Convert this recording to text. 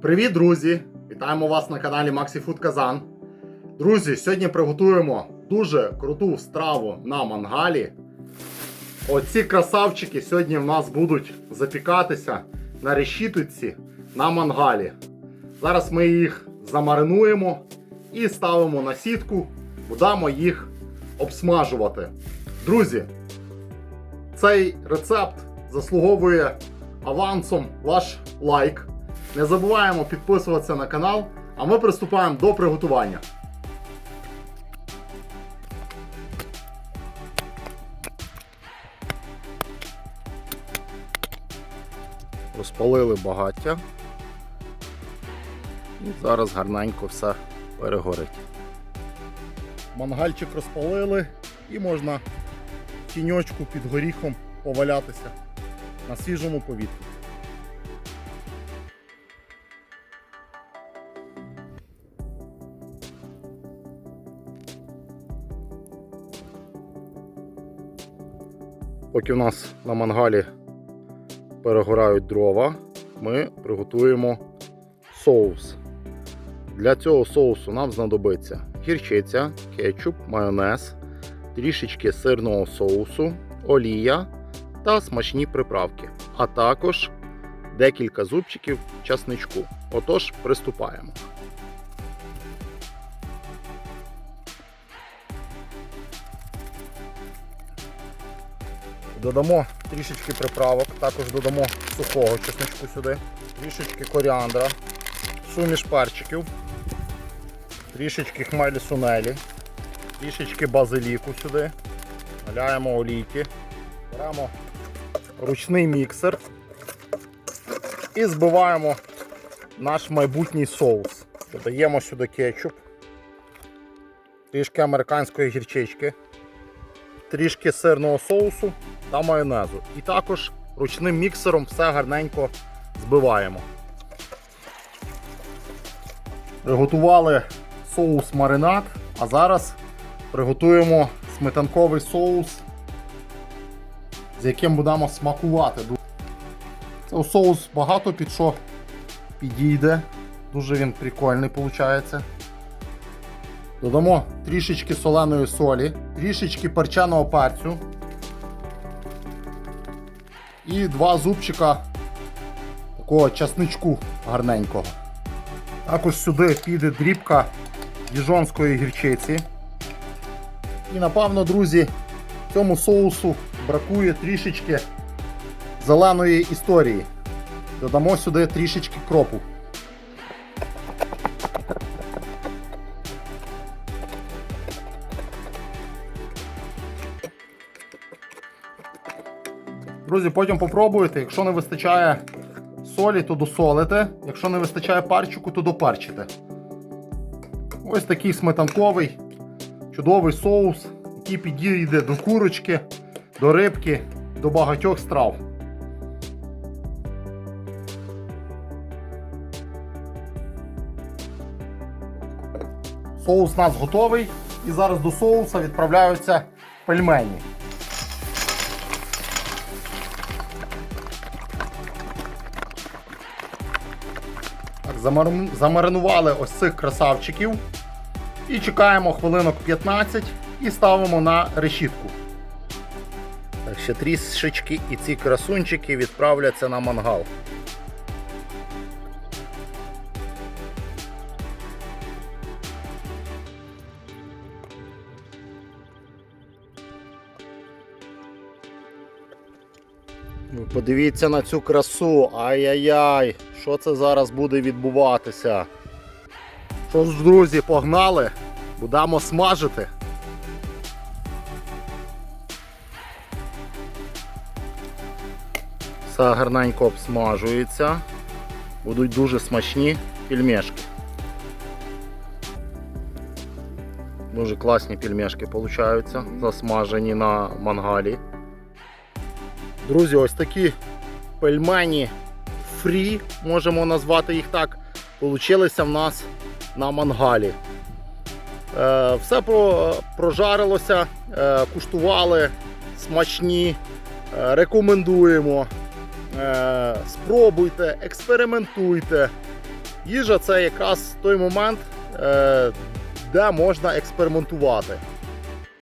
Привіт, друзі! Вітаємо вас на каналі Maxi Food Казан. Друзі, сьогодні приготуємо дуже круту страву на мангалі. Оці красавчики сьогодні в нас будуть запікатися на решіточці на мангалі. Зараз ми їх замаринуємо і ставимо на сітку, будемо їх обсмажувати. Друзі, цей рецепт заслуговує авансом ваш лайк. Не забуваємо підписуватися на канал, а ми приступаємо до приготування. Розпалили багаття. І зараз гарненько все перегорить. Мангальчик розпалили і можна в тіньочку під горіхом повалятися на свіжому повітрі. Поки у нас на мангалі перегорають дрова, ми приготуємо соус. Для цього соусу нам знадобиться гірчиця, кетчуп, майонез, трішечки сирного соусу, олія та смачні приправки, а також декілька зубчиків часничку. Отож, приступаємо. Додамо трішечки приправок, також додамо сухого чесничку сюди, трішечки коріандра, суміш перчиків, трішечки хмелі сунелі, трішечки базиліку сюди, наляємо олійки, беремо ручний міксер і збиваємо наш майбутній соус. Додаємо сюди кетчуп, трішки американської гірчички, трішки сирного соусу та майонезу. І також ручним міксером все гарненько збиваємо. Приготували соус маринад, а зараз приготуємо сметанковий соус, з яким будемо смакувати. Цей соус багато під що підійде. Дуже він прикольний виходить. Додамо трішечки соленої солі, трішечки перчаного перцю і два зубчика такого часничку гарненького. Також сюди піде дрібка діжонської гірчиці. І напевно, друзі, цьому соусу бракує трішечки зеленої історії. Додамо сюди трішечки кропу. Друзі, потім попробуйте. Якщо не вистачає солі, то досолите. Якщо не вистачає парчику, то доперчите. Ось такий сметанковий, чудовий соус, який підійде до курочки, до рибки, до багатьох страв. Соус у нас готовий. І зараз до соуса відправляються пельмені. Замаринували ось цих красавчиків. І чекаємо хвилинок 15 і ставимо на решітку. Так, ще трішечки і ці красунчики відправляться на мангал. Подивіться на цю красу. Ай-яй-яй, що це зараз буде відбуватися? Що ж, друзі, погнали? Будемо смажити. Все гарненько обсмажується. Будуть дуже смачні пельмешки. Дуже класні пельмешки получаються, засмажені на мангалі. Друзі, ось такі пельмені фрі, можемо назвати їх так, получилися в нас на мангалі. Е, все прожарилося, е, куштували, смачні, е, рекомендуємо. Спробуйте, експериментуйте. Їжа це якраз той момент, де можна експериментувати.